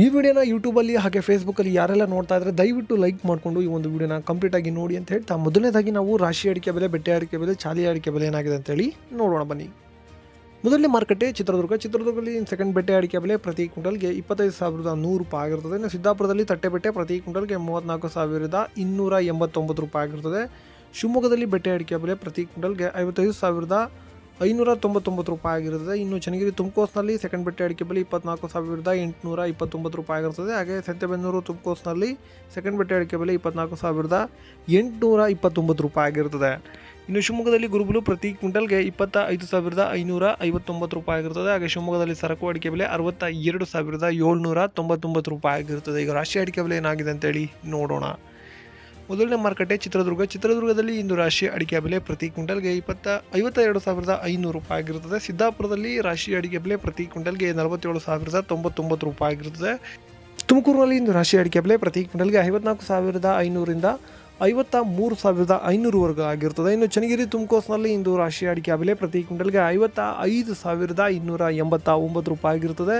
ಈ ವಿಡಿಯೋನ ಯೂಟ್ಯೂಬಲ್ಲಿ ಹಾಗೆ ಫೇಸ್ಬುಕ್ಕಲ್ಲಿ ಯಾರೆಲ್ಲ ನೋಡ್ತಾ ಇದ್ರೆ ದಯವಿಟ್ಟು ಲೈಕ್ ಮಾಡಿಕೊಂಡು ಈ ಒಂದು ವಿಡಿಯೋನ ಕಂಪ್ಲೀಟ್ ಆಗಿ ನೋಡಿ ಅಂತ ಹೇಳ್ತಾ ಮೊದಲನೇದಾಗಿ ನಾವು ರಾಶಿ ಅಡಿಕೆ ಬೆಲೆ, ಬೆಟ್ಟೆ ಅಡಿಕೆ ಬೆಲೆ, ಚಾಲಿ ಅಡಿಕೆ ಬೆಲೆ ಏನಾಗಿದೆ ಅಂತೇಳಿ ನೋಡೋಣ ಬನ್ನಿ. ಮೊದಲನೇ ಮಾರುಕಟ್ಟೆ ಚಿತ್ರದುರ್ಗ. ಚಿತ್ರದುರ್ಗದಲ್ಲಿ ಸೆಕೆಂಡ್ ಬೆಟ್ಟೆ ಅಡಿಕೆ ಬೆಲೆ ಪ್ರತಿ ಕ್ವಿಂಟಲ್ಗೆ ಇಪ್ಪತ್ತೈದು ಸಾವಿರದ ನೂರು ರೂಪಾಯಿ ಆಗಿರ್ತದೆ. ಇನ್ನು ಸಿದ್ದಾಪುರದಲ್ಲಿ ತಟ್ಟೆ ಬೆಟ್ಟೆ ಪ್ರತಿ ಕ್ವಿಂಟಲ್ಗೆ ಮೂವತ್ತ್ನಾಲ್ಕು ಸಾವಿರದ ಇನ್ನೂರ ಎಂಬತ್ತೊಂಬತ್ತು ರೂಪಾಯಿ ಆಗಿರ್ತದೆ. ಶಿವಮೊಗ್ಗದಲ್ಲಿ ಬೆಟ್ಟೆ ಅಡಿಕೆ ಬೆಲೆ ಪ್ರತಿ ಕ್ವಿಂಟಲ್ಗೆ ಐವತ್ತೈದು ಸಾವಿರದ ಐನೂರ ತೊಂಬತ್ತೊಂಬತ್ತು ರೂಪಾಯಿ ಆಗಿರುತ್ತದೆ ಇನ್ನು ಚನ್ನಗಿರಿ ತುಮಕೋಸ್ನಲ್ಲಿ ಸೆಕೆಂಡ್ ಬೆಟ್ಟೆ ಅಡಿಕೆ ಬೆಲೆ ಇಪ್ಪತ್ನಾಲ್ಕು ಸಾವಿರದ ಎಂಟುನೂರ ಇಪ್ಪತ್ತೊಂಬತ್ತು ರೂಪಾಯಿ ಆಗಿರುತ್ತದೆ ಹಾಗೆ ಸತ್ಯಬೆನ್ನೂರು ತುಮಕೋಸ್ನಲ್ಲಿ ಸೆಕೆಂಡ್ ಬೆಟ್ಟೆ ಅಡಿಕೆ ಬೆಲೆ ಇಪ್ಪತ್ನಾಲ್ಕು ಸಾವಿರದ ಎಂಟುನೂರ ಇಪ್ಪತ್ತೊಂಬತ್ತು ರೂಪಾಯಿ ಆಗಿರ್ತದೆ. ಇನ್ನು ಶಿವಮೊಗ್ಗದಲ್ಲಿ ಗುರುಬಲು ಪ್ರತಿ ಕ್ವಿಂಟಲ್ಗೆ ಇಪ್ಪತ್ತ ಐದು ಸಾವಿರದ ಐನೂರ ಐವತ್ತೊಂಬತ್ತು ರೂಪಾಯಿ ಆಗಿರುತ್ತದೆ ಹಾಗೆ ಶಿವಮೊಗ್ಗದಲ್ಲಿ ಸರಕು ಅಡಿಕೆ ಬೆಲೆ ಅರವತ್ತ ಎರಡು ಸಾವಿರದ ಏಳ್ನೂರ ತೊಂಬತ್ತೊಂಬತ್ತು ರೂಪಾಯಿ ಆಗಿರುತ್ತದೆ ಈಗ ರಾಷ್ಟ್ರೀಯ ಅಡಿಕೆ ಬೆಲೆ ಏನಾಗಿದೆ ಅಂತೇಳಿ ನೋಡೋಣ. ಮೊದಲನೇ ಮಾರುಕಟ್ಟೆ ಚಿತ್ರದುರ್ಗ. ಚಿತ್ರದುರ್ಗದಲ್ಲಿ ಇಂದು ರಾಶಿ ಅಡಿಕೆ ಬೆಲೆ ಪ್ರತಿ ಕ್ವಿಂಟಲ್ಗೆ ಇಪ್ಪತ್ತ ಐವತ್ತ ಎರಡು ಸಾವಿರದ ಐನೂರು ರೂಪಾಯಿ ಆಗಿರುತ್ತದೆ ಸಿದ್ದಾಪುರದಲ್ಲಿ ರಾಶಿ ಅಡಿಕೆ ಬೆಲೆ ಪ್ರತಿ ಕ್ವಿಂಟಲ್ಗೆ ನಲವತ್ತೇಳು ಸಾವಿರದ ತೊಂಬತ್ತೊಂಬತ್ತು ರೂಪಾಯಿ ಆಗಿರುತ್ತದೆ ತುಮಕೂರಿನಲ್ಲಿ ಇಂದು ರಾಶಿ ಅಡಿಕೆ ಬೆಲೆ ಪ್ರತಿ ಕ್ವಿಂಟಲ್ಗೆ ಐವತ್ನಾಲ್ಕು ಸಾವಿರದ ಐನೂರಿಂದ ಐವತ್ತ ಮೂರು ಸಾವಿರದ ಐನೂರುವರೆಗೂ ಆಗಿರ್ತದೆ. ಇನ್ನು ಚನ್ನಗಿರಿ ತುಮಕೋಸ್ನಲ್ಲಿ ಇಂದು ರಾಶಿ ಅಡಿಕೆ ಬೆಲೆ ಪ್ರತಿ ಕ್ವಿಂಟಲ್ಗೆ ಐವತ್ತ ಐದು ಸಾವಿರದ ಇನ್ನೂರ ಎಂಬತ್ತ ಒಂಬತ್ತು ರೂಪಾಯಿ ಆಗಿರ್ತದೆ.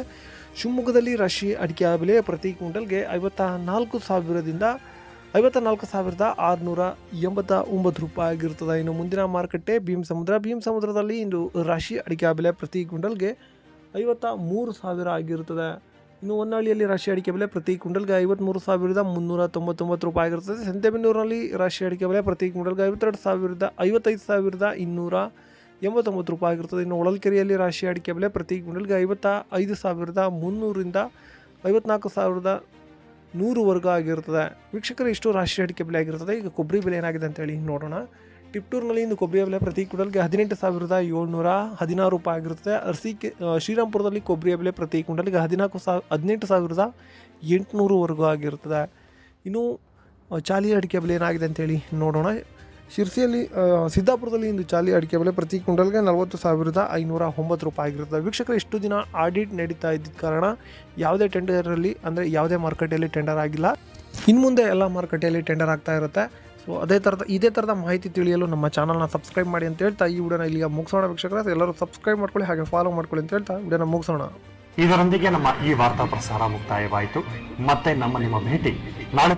ಶಿವಮೊಗ್ಗದಲ್ಲಿ ರಾಶಿ ಅಡಿಕೆ ಬೆಲೆ ಪ್ರತಿ ಕ್ವಿಂಟಲ್ಗೆ ಐವತ್ತ ನಾಲ್ಕು ಸಾವಿರದಿಂದ ಐವತ್ತ ನಾಲ್ಕು ಸಾವಿರದ ಆರುನೂರ ಎಂಬತ್ತ ಒಂಬತ್ತು ರೂಪಾಯಿ ಆಗಿರ್ತದೆ ಇನ್ನು ಮುಂದಿನ ಮಾರುಕಟ್ಟೆ ಭೀಮ್ ಸಮುದ್ರ. ಭೀಮ್ ಸಮುದ್ರದಲ್ಲಿ ಇಂದು ರಾಶಿ ಅಡಿಕೆ ಬೆಲೆ ಪ್ರತಿ ಕ್ವಿಂಟಲ್ಗೆ ಐವತ್ತ ಮೂರು ಸಾವಿರ ಆಗಿರುತ್ತದೆ. ಇನ್ನು ಹೊನ್ನಾಳಿಯಲ್ಲಿ ರಾಶಿ ಅಡಿಕೆ ಬೆಲೆ ಪ್ರತಿ ಕ್ವಿಂಟಲ್ಗೆ ಐವತ್ತ್ಮೂರು ಸಾವಿರದ ಮುನ್ನೂರ ತೊಂಬತ್ತೊಂಬತ್ತು ರೂಪಾಯಿ ಆಗಿರುತ್ತದೆ ಸಂತೆಬೆನ್ನೂರಿನಲ್ಲಿ ರಾಶಿ ಅಡಿಕೆ ಬೆಲೆ ಪ್ರತಿ ಕ್ವಿಂಟಲ್ಗೆ ಐವತ್ತೆರಡು ಸಾವಿರದ ಐವತ್ತೈದು ಸಾವಿರದ ಇನ್ನೂರ ಎಂಬತ್ತೊಂಬತ್ತು ರೂಪಾಯಿ ಆಗಿರ್ತದೆ ಇನ್ನು ಹೊಳಲ್ಕೆರೆಯಲ್ಲಿ ರಾಶಿ ಅಡಿಕೆ ಬೆಲೆ ಪ್ರತಿ ಕ್ವಿಂಟಲ್ಗೆ ಐವತ್ತ ಐದು ಸಾವಿರದ ಮುನ್ನೂರಿಂದ ಐವತ್ನಾಲ್ಕು ಸಾವಿರದ ನೂರುವರೆಗೂ ಆಗಿರ್ತದೆ. ವೀಕ್ಷಕರು, ಇಷ್ಟು ರಾಷ್ಟ್ರೀಯ ಅಡಿಕೆ ಬೆಲೆ ಆಗಿರ್ತದೆ. ಈಗ ಕೊಬ್ಬರಿ ಬೆಲೆ ಏನಾಗಿದೆ ಅಂತೇಳಿ ನೋಡೋಣ. ಟಿಪ್ಟೂರ್ನಲ್ಲಿ ಇಂದು ಕೊಬ್ಬರಿ ಬೆಲೆ ಪ್ರತಿ ಕ್ವಿಂಟಲ್ಗೆ ಹದಿನೆಂಟು ಸಾವಿರದ ಏಳ್ನೂರ ಹದಿನಾರು ರೂಪಾಯಿ ಆಗಿರುತ್ತೆ. ಅರಸಿ ಶ್ರೀರಾಮ್ಪುರದಲ್ಲಿ ಕೊಬ್ಬರಿ ಬೆಲೆ ಪ್ರತಿ ಕ್ವಿಂಟಲ್ಗೆ ಹದಿನಾಲ್ಕು ಸಾವಿರ ಹದಿನೆಂಟು ಸಾವಿರದ ಎಂಟುನೂರುವರೆಗೂ ಆಗಿರ್ತದೆ ಇನ್ನು ಚಾಲಿಯ ಚಾಲಿ ಅಡಿಕೆ ಬೆಲೆ ಏನಾಗಿದೆ ಅಂತೇಳಿ ನೋಡೋಣ. ಶಿರ್ಸಿಯಲ್ಲಿ ಸಿದ್ದಾಪುರದಲ್ಲಿ ಇಂದು ಚಾಲಿ ಅಡಿಕೆ ಬೆಲೆ ಪ್ರತಿ ಕ್ವಿಂಟಲ್ಗೆ ನಲವತ್ತು ಸಾವಿರದ ಐನೂರ ಒಂಬತ್ತು ರೂಪಾಯಿ ಆಗಿರುತ್ತೆ. ವೀಕ್ಷಕರು, ಇಷ್ಟು ದಿನ ಆಡಿಟ್ ನಡೀತಾ ಇದ್ದ ಕಾರಣ ಯಾವುದೇ ಟೆಂಡರಲ್ಲಿ ಅಂದರೆ ಯಾವುದೇ ಮಾರುಕಟ್ಟೆಯಲ್ಲಿ ಟೆಂಡರ್ ಆಗಿಲ್ಲ. ಇನ್ನು ಮುಂದೆ ಎಲ್ಲ ಮಾರುಕಟ್ಟೆಯಲ್ಲಿ ಟೆಂಡರ್ ಆಗ್ತಾ ಇರುತ್ತೆ. ಸೊ ಅದೇ ಥರದ ಇದೇ ಥರದ ಮಾಹಿತಿ ತಿಳಿಯಲು ನಮ್ಮ ಚಾನಲ್ನ ಸಬ್ಸ್ಕ್ರೈಬ್ ಮಾಡಿ ಅಂತ ಹೇಳ್ತಾ, ಈ ವಿಡಿಯೋನ ಇಲ್ಲಿಗೆ ಮುಗಿಸೋಣ ವೀಕ್ಷಕರ. ಎಲ್ಲರೂ ಸಬ್ಸ್ಕ್ರೈಬ್ ಮಾಡ್ಕೊಳ್ಳಿ, ಹಾಗೆ ಫಾಲೋ ಮಾಡ್ಕೊಳ್ಳಿ ಅಂತ ಹೇಳ್ತಾ, ವಿಡಿಯೋನ ಮುಗಿಸೋಣ. ಇದರೊಂದಿಗೆ ನಮ್ಮ ಈ ವಾರ್ತಾ ಪ್ರಸಾರ ಮುಕ್ತಾಯವಾಯಿತು. ಮತ್ತೆ ನಮ್ಮ ನಿಮ್ಮ ಭೇಟಿ